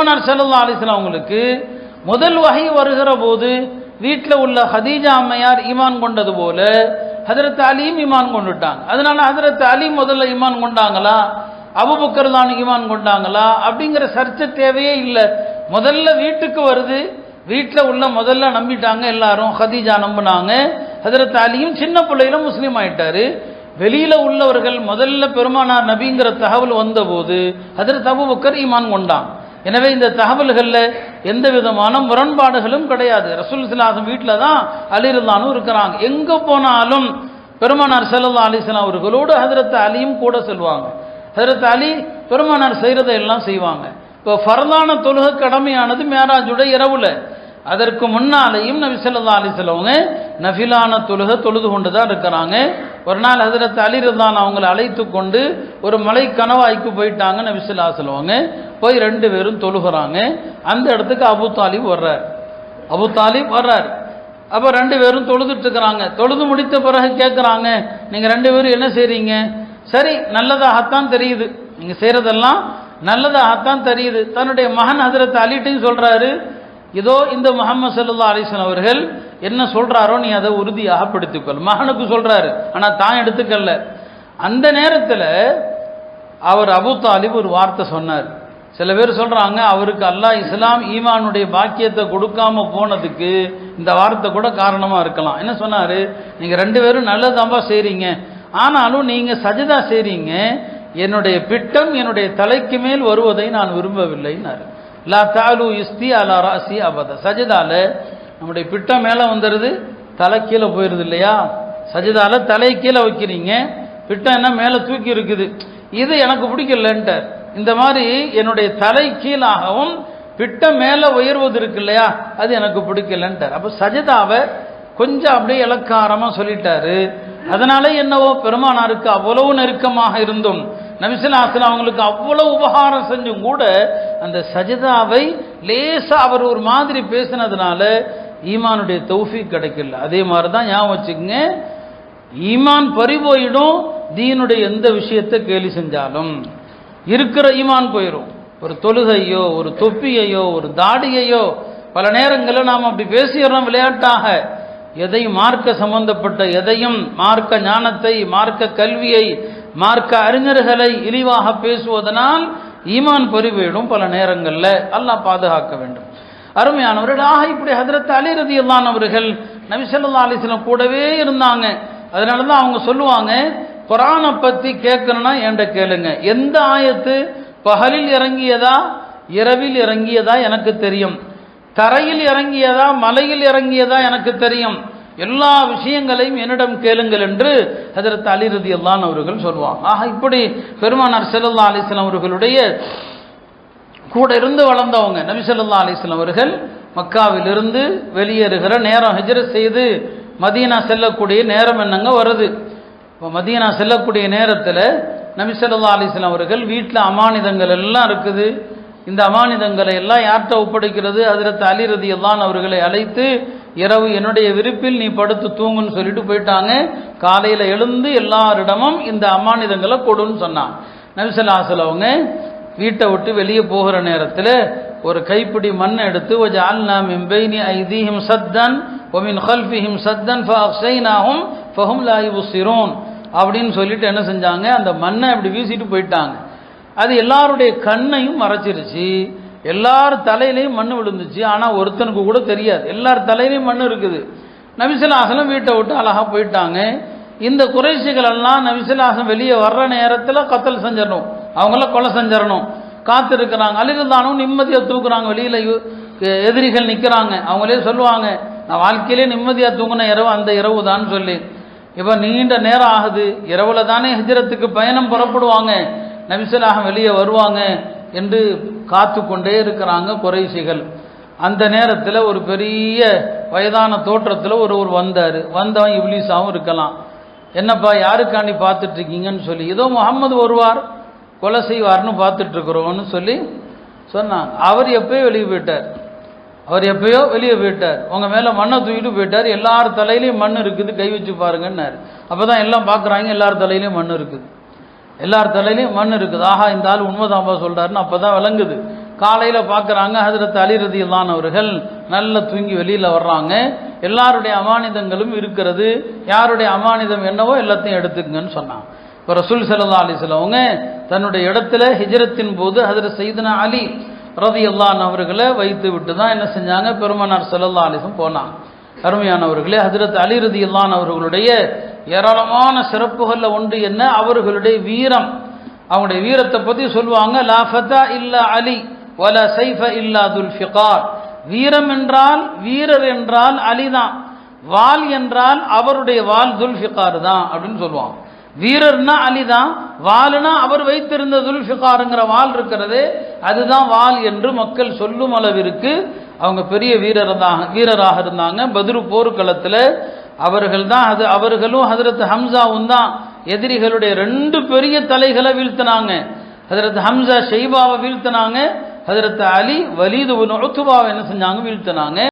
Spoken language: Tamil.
பெருமானார் செல்லல்லா அலிஸ்லாம் அவங்களுக்கு முதல் வகை வருகிற போது வீட்டில் உள்ள ஹதீஜா அம்மையார் ஈமான் கொண்டது போல ஹதரத் அலியும் ஈமான் கொண்டுட்டாங்க. அதனால ஹதரத் அலி முதல்ல ஈமான் கொண்டாங்களா? அபுபக்கர் தான் ஈமான் கொண்டாங்களா? அப்படிங்கிற சர்ச்சை தேவையே இல்லை. முதல்ல வீட்டுக்கு வருது. வீட்டில் உள்ள முதல்ல நம்பிட்டாங்க எல்லாரும். ஹதீஜா நம்பினாங்க. ஹதரத் அலியும் சின்ன பிள்ளையில முஸ்லீம் ஆயிட்டாரு. வெளியில உள்ளவர்கள் முதல்ல பெருமானார் நபிங்கிற தகவல் வந்தபோது ஹதரத் அபுபக்கர் ஈமான் கொண்டான் எனவே இந்த தகவல்களில் எந்த விதமான முரண்பாடுகளும் கிடையாது. ரசூல் சிலாசம் வீட்டில் தான் அலிரல்லானும் இருக்கிறாங்க. எங்கே போனாலும் பெருமானார் செல்லல்லா அலிஸ்லாம் அவர்களோடு ஹதரத் அலியும் கூட செல்வாங்க. ஹதரத் அலி பெருமானார் செய்கிறதை எல்லாம் செய்வாங்க. இப்போ ஃபர்தான தொழுக கடமையானது மேராஜுடைய இரவில். அதற்கு முன்னாலேயும் நபி சொல்லா அலி செல்லவங்க நஃபிலான தொழுகை தொழுது கொண்டு தான் இருக்கிறாங்க. ஒரு நாள் ஹதரத் அலி ரதான் அவங்களை அழைத்து கொண்டு ஒரு மலை கணவாய்க்கு போயிட்டாங்க நபி சொல்லா அலைஹி போய் ரெண்டு பேரும் தொழுகிறாங்க. அந்த இடத்துக்கு அபு தாலிப் வர்றார். அபு தாலிப் வர்றார். அப்போ ரெண்டு பேரும் தொழுதுட்டு இருக்கிறாங்க. தொழுது முடித்த பிறகு கேட்குறாங்க நீங்கள் ரெண்டு பேரும் என்ன செய்கிறீங்க சரி நல்லதாகத்தான் தெரியுது. நீங்கள் செய்கிறதெல்லாம் நல்லதாகத்தான் தெரியுது. தன்னுடைய மகன் ஹதரத் அலிட்டையும் சொல்கிறாரு இதோ இந்த முகமது சல்லா அலிஸ்லாம் அவர்கள் என்ன சொல்கிறாரோ நீ அதை உறுதியாக படுத்திக்கொள். மகனுக்கு சொல்கிறாரு ஆனால் தான் எடுத்துக்கல. அந்த நேரத்தில் அவர் அபு தாலிப் ஒரு வார்த்தை சொன்னார். சில பேர் சொல்கிறாங்க அவருக்கு அல்லாஹ் இஸ்லாம் ஈமானுடைய பாக்கியத்தை கொடுக்காம போனதுக்கு இந்த வார்த்தை கூட காரணமாக இருக்கலாம். என்ன சொன்னார்? நீங்கள் ரெண்டு பேரும் நல்லதாம்பா செய்கிறீங்க ஆனாலும் நீங்கள் சஜிதா செய்கிறீங்க என்னுடைய பிட்டம் என்னுடைய தலைக்கு மேல் வருவதை நான் விரும்பவில்லைன்னாரு. லா தாலு இஸ்தி அலா ராசி அபத. சஜிதால நம்முடைய பிட்டம் மேலே வந்துடுது தலை கீழே போயிடுது இல்லையா? சஜிதால தலை கீழே வைக்கிறீங்க பிட்டம் என்ன மேலே தூக்கி இருக்குது. இது எனக்கு பிடிக்கலன்ட்டார். இந்த மாதிரி என்னுடைய தலை கீழாகவும் பிட்ட மேலே உயர்வது இருக்கு இல்லையா? அது எனக்கு பிடிக்கலன்ட்டார். அப்போ சஜிதாவை கொஞ்சம் அப்படியே இலக்காரமாக சொல்லிட்டாரு. அதனால என்னவோ பெருமானாருக்கு அவ்வளவு நெருக்கமாக இருந்தும் நபிசுல்லாசன் அவங்களுக்கு அவ்வளவு உபகாரம் செஞ்சும் கூட அந்த சஜிதாவை லேசாக அவர் ஒரு மாதிரி பேசினதுனால ஈமானுடைய தௌஃபி கிடைக்கல. அதே மாதிரி தான் ஞாபகம் வச்சுக்கங்க ஈமான் பறிபோயிடும் தீனுடைய எந்த விஷயத்தை கேலி செஞ்சாலும். இருக்கிற ஈமான் போயிடும் ஒரு தொழுகையோ ஒரு தொப்பியையோ ஒரு தாடியையோ பல நேரங்களில் நாம் அப்படி பேசிடுறோம் விளையாட்டாக. எதையும் மார்க்க சம்பந்தப்பட்ட எதையும் மார்க்க ஞானத்தை மார்க்க கல்வியை மார்க்க அறிஞர்களை இழிவாக பேசுவதனால் ஈமான் பறிபோயிடும் பல நேரங்களில். அல்லாஹ் பாதுகாக்க வேண்டும். அருமையானவர்களாக ஆக இப்படி ஹதரத் அலி ரதி அவர்கள் நபிசல்லா அலிஸ்லாம் கூடவே இருந்தாங்க. அதனால தான் அவங்க சொல்லுவாங்க குரானை பற்றி கேட்கணும்னா என்கிட்ட கேளுங்க. எந்த ஆயத்து பகலில் இறங்கியதா இரவில் இறங்கியதா எனக்கு தெரியும். தரையில் இறங்கியதா மலையில் இறங்கியதா எனக்கு தெரியும். எல்லா விஷயங்களையும் என்னிடம் கேளுங்கள் என்று ஹதரத் அலி அல்லான் அவர்கள் சொல்லுவாங்க ஆக இப்படி பெருமானார் செல்லல்லா அலிஸ்லாம் அவர்களுடைய கூட இருந்து வளர்ந்தவங்க நபி ஸல்லல்லாஹு அவர்கள் மக்காவிலிருந்து வெளியேறுகிற நேரம் ஹிஜ்ரத் செய்து மதீனா செல்லக்கூடிய நேரம் என்னங்க வருது? இப்போ மதியனா செல்லக்கூடிய நேரத்தில் நபிசல்லா அலிஸ்லாம் அவர்கள் வீட்டில் அமானிதங்கள் எல்லாம் இருக்குது. இந்த அமானிதங்களை எல்லாம் யார்கிட்ட ஒப்படைக்கிறது? அதிரத்து அலி ரதியல்லான் அவர்களை அழைத்து இரவு என்னுடைய விருப்பில் நீ படுத்து தூங்குன்னு சொல்லிட்டு போயிட்டாங்க. காலையில் எழுந்து எல்லாரிடமும் இந்த அமானிதங்களை கொடுன்னு சொன்னான் நபிசல்லாசல் அவங்க வீட்டை விட்டு வெளியே போகிற நேரத்தில் ஒரு கைப்பிடி மண்ணை எடுத்து ஒரு ஜால்னா மிம்பைனி ஐதீஹிம் சத்தன் ஒமின் ஹல்ஃபிஹிம் சத்தன் ஃபஹ்சைனாஹும் ஃபஹும் லாயிபு சிரோன் அப்படின்னு சொல்லிட்டு என்ன செஞ்சாங்க? அந்த மண்ணை அப்படி வீசிட்டு போயிட்டாங்க. அது எல்லாருடைய கண்ணையும் மறைச்சிருச்சு. எல்லார் தலையிலையும் மண் விழுந்துச்சு. ஆனால் ஒருத்தனுக்கு கூட தெரியாது. எல்லார் தலையிலையும் மண் இருக்குது. நபிசிலாசலம் வீட்டை விட்டு அழகாக போயிட்டாங்க. இந்த குறைசிகள் எல்லாம் நபிசிலாசம் வெளியே வர்ற நேரத்தில் கத்தல் செஞ்சிடணும். அவங்கள கொலை செஞ்சிடணும். காத்திருக்கிறாங்க. அழுகுதானும் நிம்மதியாக தூக்குறாங்க. வெளியில் எதிரிகள் நிற்கிறாங்க அவங்களே சொல்லுவாங்க நான் வாழ்க்கையிலே நிம்மதியாக தூங்கின இரவு அந்த இரவு தான் சொல்லி. இப்போ நீண்ட நேரம் ஆகுது. இரவுல தானே ஹிஜரத்துக்கு பயணம் புறப்படுவாங்க. நபிசலாக வெளியே வருவாங்க என்று காத்து கொண்டே இருக்கிறாங்க குறைசிகள் அந்த நேரத்தில் ஒரு பெரிய வயதான தோற்றத்தில் ஒருவர் வந்தார். வந்தவன் இப்லீஸாகவும் இருக்கலாம். என்னப்பா யாருக்காண்டி பார்த்துட்டு இருக்கீங்கன்னு சொல்லி ஏதோ முகம்மது வருவார் கொலை செய்வார்னு பார்த்துட்ருக்குறோன்னு சொல்லி சொன்னாங்க. அவர் எப்பயோ வெளியே போயிட்டார். அவர் எப்பயோ வெளியே போயிட்டார். உங்க மேலே மண்ணை தூக்கிட்டு போயிட்டார். எல்லார் தலையிலையும் மண் இருக்குது. கை வச்சு பாருங்கன்னாரு. அப்போ தான் எல்லாம் பார்க்குறாங்க எல்லார் தலையிலையும் மண் இருக்குது. எல்லார் தலையிலையும் மண் இருக்குது. ஆஹா இந்த ஆள் உண்மைதான்பா சொல்கிறாருன்னு அப்போ தான் விளங்குது. காலையில் பார்க்குறாங்க ஹதரத் அலி அவர்கள். நல்ல தூங்கி வெளியில் வர்றாங்க. எல்லாருடைய அமானிதங்களும் இருக்கிறது. யாருடைய அமானிதம் என்னவோ எல்லாத்தையும் எடுத்துக்கங்கன்னு சொன்னாங்க. இப்போ ரசூல் சல்லா அலிஸ்லவங்க தன்னுடைய இடத்துல ஹிஜரத்தின் போது அதிர செய்தன அலி ரதி அல்லான் அவர்களை வைத்து விட்டு தான் என்ன செஞ்சாங்க? பெருமனார் செல்லல்லா அலிசம் போனாங்க. அருமையானவர்களே ஹதிரத் அலி ரதி அல்லான் அவர்களுடைய ஏராளமான சிறப்புகளில் ஒன்று என்ன? அவர்களுடைய வீரம். அவங்களுடைய வீரத்தை பற்றி சொல்லுவாங்க லா ஃபதா இல்லா அலி வல சைஃப இல்லா துல்ஃபிகார் வீரம் என்றால் வீரர் என்றால் அலிதான். வால் என்றால் அவருடைய வால் துல்ஃபிகார் தான் அப்படின்னு சொல்லுவாங்க. வீரர்னா அலிதான் வால்னா அவர் வைத்திருந்த துல்ஃபிகாருங்கிற வால் இருக்கிறது அதுதான் வால் என்று மக்கள் சொல்லும் அளவிற்கு அவங்க பெரிய வீரர் தான் வீரராக இருந்தாங்க. பதிரு போர்க்களத்தில் அவர்கள் தான் அது அவர்களும் ஹசரத் ஹம்சாவும் தான் எதிரிகளுடைய ரெண்டு பெரிய தலைகளை வீழ்த்தினாங்க. ஹசரத் ஹம்சா ஷெய்பாவை வீழ்த்தினாங்க ஹசரத் அலி வலீது ஒத்துபாவை என்ன செஞ்சாங்க வீழ்த்தினாங்க.